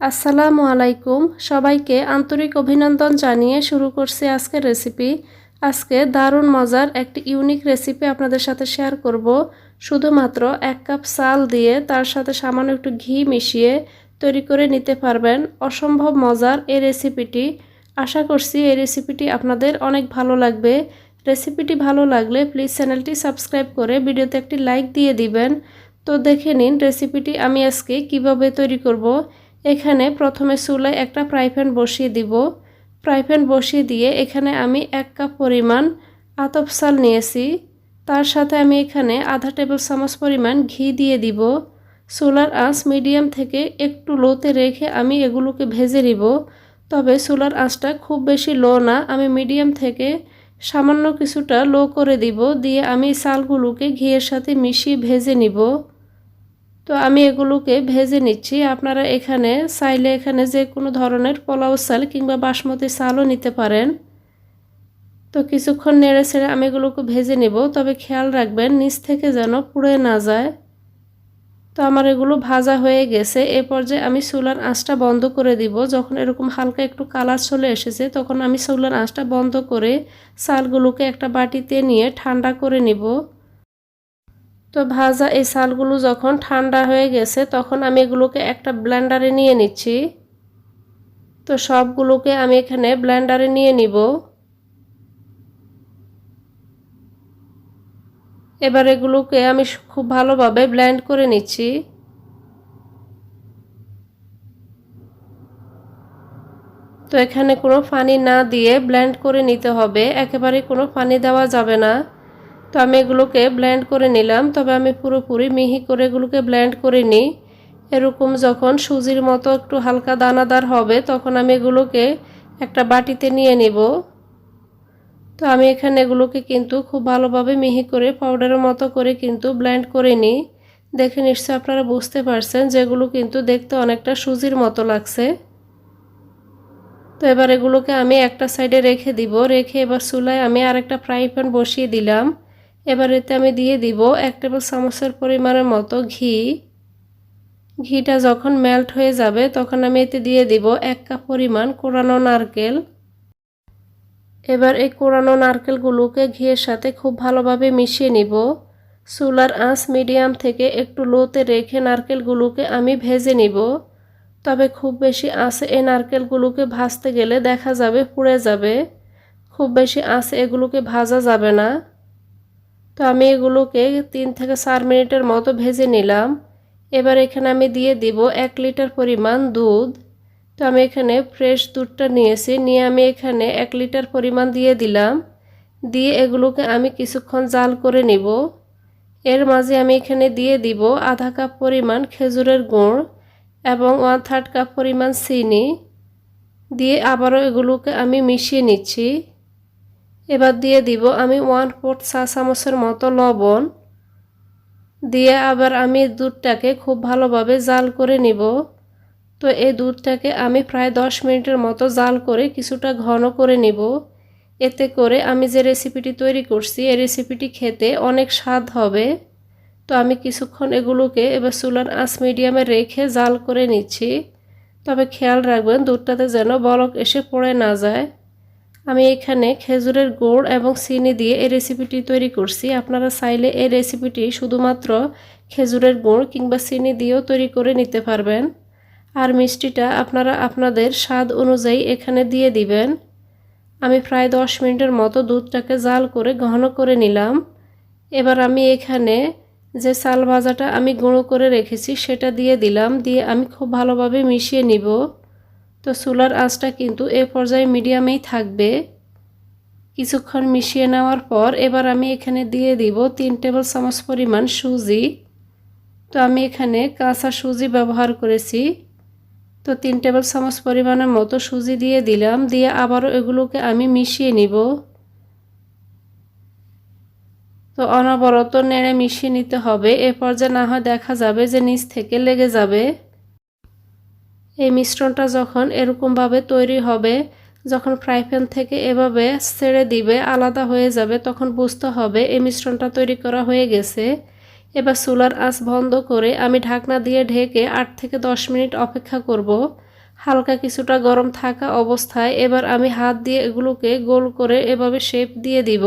আসসালামু আলাইকুম। সবাইকে আন্তরিক অভিনন্দন জানিয়ে শুরু করছি আজকের রেসিপি আজকে দারুণ মজার একটি ইউনিক রেসিপি আপনাদের সাথে শেয়ার করব। শুধুমাত্র এক কাপ চাল দিয়ে তার সাথে সামান্য একটু ঘি মিশিয়ে তৈরি করে নিতে পারবেন। অসম্ভব মজার এই রেসিপিটি আশা করছি এই রেসিপিটি আপনাদের অনেক ভালো লাগবে। রেসিপিটি ভালো লাগলে প্লিজ চ্যানেলটি সাবস্ক্রাইব করে ভিডিওতে একটি লাইক দিয়ে দিবেন। তো দেখে নিন রেসিপিটি আমি আজকে কীভাবে তৈরি করব। এখানে প্রথমে চুলায় একটা ফ্রাই প্যান বসিয়ে দিব। ফ্রাই প্যান বসিয়ে দিয়ে এখানে আমি এক কাপ পরিমাণ আতপ চাল নিয়েছি। তার সাথে আমি এখানে আধা টেবিল চামচ পরিমাণ ঘি দিয়ে দিব। সোলার আঁচ মিডিয়াম থেকে একটু লোতে রেখে আমি এগুলোকে ভেজে নিব। তবে সোলার আঁচটা খুব বেশি লো না, আমি মিডিয়াম থেকে সামান্য কিছুটা লো করে দিব। দিয়ে আমি চালগুলোকে ঘিয়ের সাথে মিশিয়ে ভেজে নিব। তো আমি এগুলোকে ভেজে নিচ্ছি। আপনারা এখানে চাইলে এখানে যে কোনো ধরনের পোলাও চাল কিংবা বাসমতি চালও নিতে পারেন। তো কিছুক্ষণ নেড়ে ছেড়ে আমি এগুলোকে ভেজে নেব। তবে খেয়াল রাখবেন, নিচ থেকে যেন পুড়ে না যায়। তো আমার এগুলো ভাজা হয়ে গেছে। এ পর্যায়ে আমি চুলার আঁচটা বন্ধ করে দিব। যখন এরকম হালকা একটু কালার চলে এসেছে, তখন আমি চুলার আঁচটা বন্ধ করে চালগুলোকে একটা বাটিতে নিয়ে ঠান্ডা করে নিব। তো ভাজা এই চালগুলো যখন ঠান্ডা হয়ে গেছে, তখন আমি এগুলোকে একটা ব্লেন্ডারে নিয়ে নিচ্ছি। তো সবগুলোকে আমি এখানে ব্লেন্ডারে নিয়ে নিব। এবার এগুলোকে আমি খুব ভালোভাবে ব্লেন্ড করে নিচ্ছি। তো এখানে কোনো পানি না দিয়ে ব্লেন্ড করে নিতে হবে, একেবারে কোনো পানি দেওয়া যাবে না। তো আমি এগুলোকে ব্লেন্ড করে নিলাম। তবে আমি পুরোপুরি মিহি করে এগুলোকে ব্লেন্ড করে নিই। এরকম যখন সুজির মতো একটু হালকা দানাদার হবে, তখন আমি এগুলোকে একটা বাটিতে নিয়ে নিব। তো আমি এখানে এগুলোকে কিন্তু খুব ভালোভাবে মিহি করে পাউডারের মতো করে কিন্তু ব্লেন্ড করে নিই। দেখে নিশ্চয় আপনারা বুঝতে পারছেন যেগুলো কিন্তু দেখতে অনেকটা সুজির মতো লাগছে। তো এবার এগুলোকে আমি একটা সাইডে রেখে দিব। রেখে এবার চুলায় আমি আরেকটা ফ্রাই প্যান বসিয়ে দিলাম। এবার এতে আমি দিয়ে দিব এক টেবিল চামচের পরিমাণের মতো ঘি। ঘিটা যখন মেল্ট হয়ে যাবে, তখন আমি এতে দিয়ে দিব এক কাপ পরিমাণ কোরানো নারকেল। এবার এই কোরানো নারকেলগুলোকে ঘিয়ের সাথে খুব ভালোভাবে মিশিয়ে নিব। চুলার আঁচ মিডিয়াম থেকে একটু লোতে রেখে নারকেলগুলোকে আমি ভেজে নিব। তবে খুব বেশি আঁচে এই নারকেলগুলোকে ভাজতে গেলে দেখা যাবে পুড়ে যাবে। খুব বেশি আঁচে এগুলোকে ভাজা যাবে না। তো আমি এগুলোকে তিন থেকে চার মিনিটের মতো ভেজে নিলাম। এবার এখানে আমি দিয়ে দিব এক লিটার পরিমাণ দুধ। তো আমি এখানে ফ্রেশ দুধটা নিয়েছি, নিয়ে আমি এখানে এক লিটার পরিমাণ দিয়ে দিলাম। দিয়ে এগুলোকে আমি কিছুক্ষণ জাল করে নিব। এর মাঝে আমি এখানে দিয়ে দিব আধা কাপ পরিমাণ খেজুরের গুড় এবং ওয়ান থার্ড কাপ পরিমাণ চিনি। দিয়ে আবারও এগুলোকে আমি মিশিয়ে নিচ্ছি। এবার দিয়ে দিব আমি ওয়ান ফোর্থ চা চামচের মতো লবণ। দিয়ে আবার আমি দুধটাকে খুব ভালোভাবে জাল করে নিব। তো এই দুধটাকে আমি প্রায় দশ মিনিটের মতো জাল করে কিছুটা ঘন করে নিব। এতে করে আমি যে রেসিপিটি তৈরি করছি, এই রেসিপিটি খেতে অনেক স্বাদ হবে। তো আমি কিছুক্ষণ এগুলোকে এবার চুলার আঁচ মিডিয়ামে রেখে জাল করে নিচ্ছি। তবে খেয়াল রাখবেন দুধটাতে যেন বলক এসে পড়ে না যায়। আমি এখানে খেজুরের গুড় এবং চিনি দিয়ে এই রেসিপিটি তৈরি করছি। আপনারা চাইলে এই রেসিপিটি শুধুমাত্র খেজুরের গুড় কিংবা চিনি দিয়েও তৈরি করে নিতে পারবেন। আর মিষ্টিটা আপনারা আপনাদের স্বাদ অনুযায়ী এখানে দিয়ে দিবেন। আমি প্রায় দশ মিনিটের মতো দুধটাকে জাল করে ঘন করে নিলাম। এবার আমি এখানে যে চাল ভাজাটা আমি গুঁড়ো করে রেখেছি সেটা দিয়ে দিলাম। দিয়ে আমি খুব ভালোভাবে মিশিয়ে নিব। তো চুলার আঁচটা কিন্তু এ পর্যায়ে মিডিয়ামেই থাকবে। কিছুক্ষণ মিশিয়ে নেওয়ার পর এবার আমি এখানে দিয়ে দিব তিন টেবিল চামচ পরিমাণ সুজি। তো আমি এখানে কাঁচা সুজি ব্যবহার করেছি। তো তিন টেবিল চামচ পরিমাণের মতো সুজি দিয়ে দিলাম, দিয়ে আবারও এগুলোকে আমি মিশিয়ে নিব। তো অনবরত নেড়ে মিশিয়ে নিতে হবে, এ পর্যায়ে না হয় দেখা যাবে যে নিচ থেকে লেগে যাবে। এই মিশ্রণটা যখন এরকমভাবে তৈরি হবে, যখন ফ্রাই প্যান থেকে এভাবে ছেড়ে দিবে, আলাদা হয়ে যাবে, তখন বুঝতে হবে এই মিশ্রণটা তৈরি করা হয়ে গেছে। এবার চুলার আঁচ বন্ধ করে আমি ঢাকনা দিয়ে ঢেকে আট থেকে দশ মিনিট অপেক্ষা করব। হালকা কিছুটা গরম থাকা অবস্থায় এবার আমি হাত দিয়ে এগুলোকে গোল করে এভাবে শেপ দিয়ে দিব।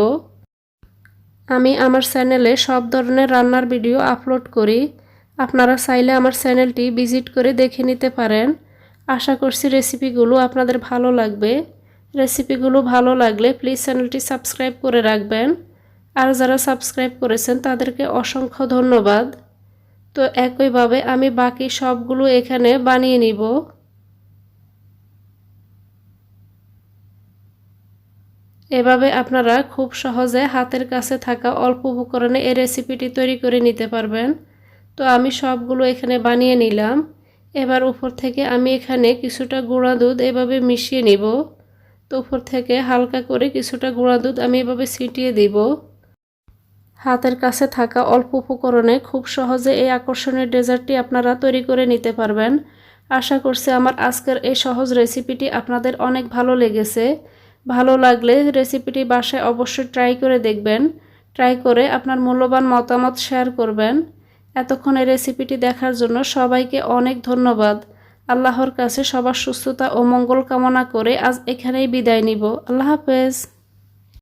আমি আমার চ্যানেলে সব ধরনের রান্নার ভিডিও আপলোড করি। আপনারা চাইলে আমার চ্যানেলটি ভিজিট করে দেখে নিতে পারেন। আশা করছি রেসিপিগুলো আপনাদের ভালো লাগবে। রেসিপিগুলো ভালো লাগলে প্লিজ চ্যানেলটি সাবস্ক্রাইব করে রাখবেন। আর যারা সাবস্ক্রাইব করেছেন তাদেরকে অসংখ্য ধন্যবাদ। তো একইভাবে আমি বাকি সবগুলো এখানে বানিয়ে নিব। এভাবে আপনারা খুব সহজে হাতের কাছে থাকা অল্প উপকরণে এই রেসিপিটি তৈরি করে নিতে পারবেন। তো আমি সবগুলো এখানে বানিয়ে নিলাম। এবার উপর থেকে আমি এখানে কিছুটা গুঁড়া দুধ এভাবে মিশিয়ে নিব। তো উপর থেকে হালকা করে কিছুটা গুঁড়া দুধ আমি এভাবে ছিটিয়ে দিব। হাতের কাছে থাকা অল্প উপকরণে খুব সহজে এই আকর্ষণীয় ডেজার্টটি আপনারা তৈরি করে নিতে পারবেন। আশা করছি আমার আজকের এই সহজ রেসিপিটি আপনাদের অনেক ভালো লেগেছে। ভালো লাগলে রেসিপিটি বাসায় অবশ্যই ট্রাই করে দেখবেন। ট্রাই করে আপনার মূল্যবান মতামত শেয়ার করবেন। এতক্ষণ এই রেসিপিটি দেখার জন্য সবাইকে অনেক ধন্যবাদ। আল্লাহর কাছে সবার সুস্থতা ও মঙ্গল কামনা করে আজ এখানেই বিদায় নিব। আল্লাহ হাফেজ।